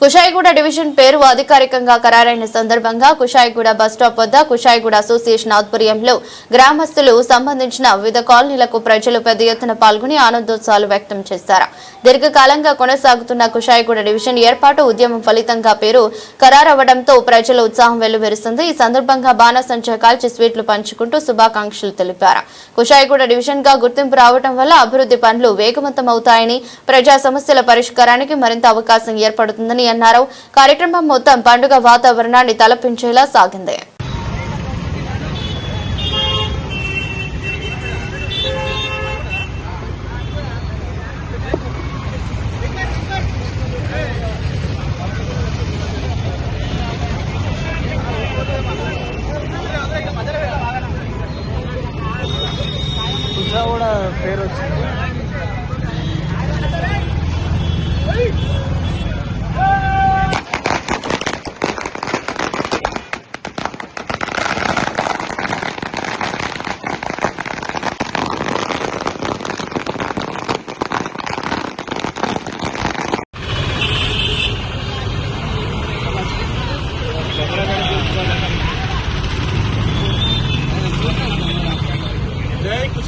Kushaiguda division పేరు అధికారికంగా ఖరారైన సందర్భంగా కుషాయిగూడ బస్టాప్ వద్ద కుషాయిగూడ అసోసియేషన్ ఆధ్వర్యంలో గ్రామస్తులు సంబంధించిన వివిధ కాలనీలకు ప్రజలు పెద్ద ఎత్తున పాల్గొని ఆనందోత్సవాలు వ్యక్తం చేశారు. దీర్ఘకాలంగా కొనసాగుతున్న కుషాయిగూడ డివిజన్ ఏర్పాటు ఉద్యమం ఫలితంగా పేరు ఖరారవ్వడంతో ప్రజల ఉత్సాహం వెల్లువెరుస్తుంది. ఈ సందర్భంగా బాణసంచ కాల్చి స్వీట్లు పంచుకుంటూ శుభాకాంక్షలు తెలిపారు. కుషాయిగూడ డివిజన్గా గుర్తింపు రావడం వల్ల అభివృద్ధి పనులు వేగవంతమవుతాయని ప్రజా సమస్యల పరిష్కారానికి మరింత అవకాశం ఏర్పడుతుందని అన్నారు. కార్యక్రమం మొత్తం పండుగ వాతావరణాన్ని తలపించేలా సాగింది. కూడా పేరు వచ్చింది.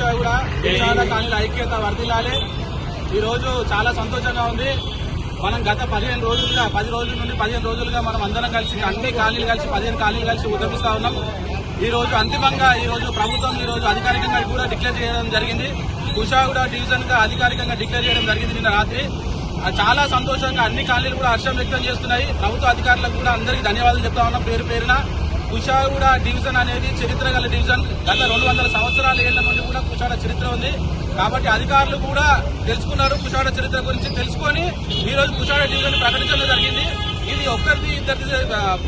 జై కుషాగూడ విషాద కాలనీల ఐక్యత వర్దిల్లాలి ఈ రోజు చాలా సంతోషంగా ఉంది. మనం గత పదిహేను రోజులుగా పది రోజుల నుండి పదిహేను రోజులుగా మనం అందరం కలిసి అన్ని కాలనీలు కలిసి పదిహేను కాలనీలు కలిసి ఉద్యమిస్తా ఉన్నాం. ఈ రోజు అంతిమంగా ఈ రోజు ప్రభుత్వం ఈ రోజు అధికారికంగా కూడా డిక్లేర్ చేయడం జరిగింది. కుషాగూడ డివిజన్గా అధికారికంగా డిక్లేర్ చేయడం జరిగింది నిన్న రాత్రి. చాలా సంతోషంగా అన్ని కాలనీలు కూడా హర్షం వ్యక్తం చేస్తున్నాయి. ప్రభుత్వ అధికారులకు కూడా అందరికీ ధన్యవాదాలు చెప్తా ఉన్నాం పేరు పేరున. కుషాగూడ డివిజన్ అనేది చరిత్ర గల డివిజన్. గత రెండు వందల సంవత్సరాల ఏళ్ళ నుండి కూడా కుషాడ చరిత్ర ఉంది. కాబట్టి అధికారులు కూడా తెలుసుకున్నారు కుషాడ చరిత్ర గురించి తెలుసుకొని ఈ రోజు కుషాడ డివిజన్ ప్రకటించడం జరిగింది. ఇది ఒక్కరిది ఇద్దరిది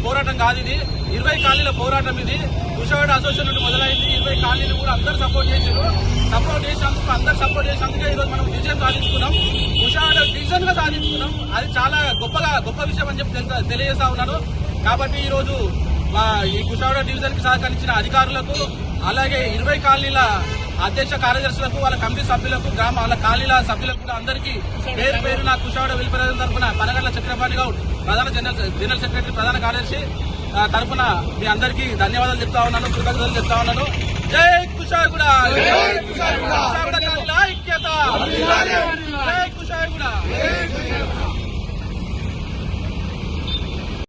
పోరాటం కాదు ఇది. ఇరవై కాలనీల పోరాటం ఇది. కుషాడ అసోసియేషన్ నుండి మొదలైంది. ఇరవై కాలనీలు కూడా అందరు సపోర్ట్ చేశారు సపోర్ట్ చేసినందుకు అందరు సపోర్ట్ చేసినందుకే ఈ రోజు మనం విజయం సాధించుకున్నాం. కుషాడ డివిజన్గా సాధించుకున్నాం. అది చాలా గొప్పగా గొప్ప విషయం అని చెప్పి తెలియజేస్తా ఉన్నాను. కాబట్టి ఈరోజు మా ఈ కుషాడ డివిజన్కి సహకరించిన అధికారులకు అలాగే ఇరవై కాలనీల అధ్యక్ష కార్యదర్శులకు వాళ్ళ కమిటీ సభ్యులకు గ్రామ వాళ్ళ కాలనీల సభ్యులకు కూడా అందరికీ పేరు పేరు నా కుషాడ వెల్ఫేర్ తరఫున పనగండ్ల చక్రపాణి గౌడ్ ప్రధాన జనరల్ జనరల్ సెక్రటరీ ప్రధాన కార్యదర్శి తరఫున మీ అందరికీ ధన్యవాదాలు చెప్తా ఉన్నాను కృతజ్ఞతలు చెప్తా ఉన్నాను. జై కుషాగూడ ఐక్యత!